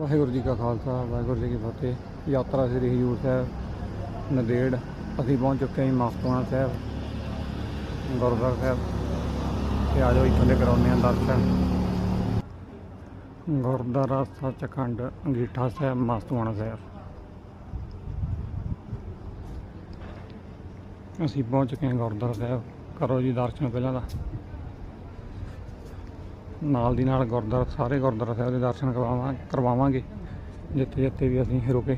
ਵਾਹਿਗੁਰੂ ਜੀ ਕਾ ਖਾਲਸਾ, ਵਾਹਿਗੁਰੂ ਜੀ ਕੀ ਫਤਿਹ। ਯਾਤਰਾ ਸ੍ਰੀ ਹਜੂਰ ਸਾਹਿਬ, ਨੰਦੇੜ। ਅਸੀਂ ਪਹੁੰਚ ਚੁੱਕੇ ਹਾਂ ਮਾਸਤੂਣਾ ਸਾਹਿਬ ਗੁਰਦੁਆਰਾ ਸਾਹਿਬ। ਤੇ ਆ ਜਾਓ ਇੱਥੋਂ ਦੇ ਕਰਾਉਂਦੇ ਹਾਂ ਦਰਸ਼ਨ। ਗੁਰਦੁਆਰਾ ਸੱਚਖੰਡ, ਅੰਗੀਠਾ ਸਾਹਿਬ, ਮਾਸਤੂਣਾ ਸਾਹਿਬ। ਅਸੀਂ ਪਹੁੰਚ ਚੁੱਕੇ ਹਾਂ ਗੁਰਦੁਆਰਾ ਸਾਹਿਬ। ਕਰੋ ਜੀ ਦਰਸ਼ਨ ਪਹਿਲਾਂ ਦਾ ਨਾਲ ਦੀ ਨਾਲ ਗੁਰਦੁਆਰਾ ਸਾਰੇ ਗੁਰਦੁਆਰਾ ਸਾਹਿਬ ਦੇ ਦਰਸ਼ਨ ਕਰਵਾਵਾਂ ਕਰਵਾਵਾਂਗੇ। ਜਿੱਥੇ ਜਿੱਥੇ ਵੀ ਅਸੀਂ ਰੁਕੇ।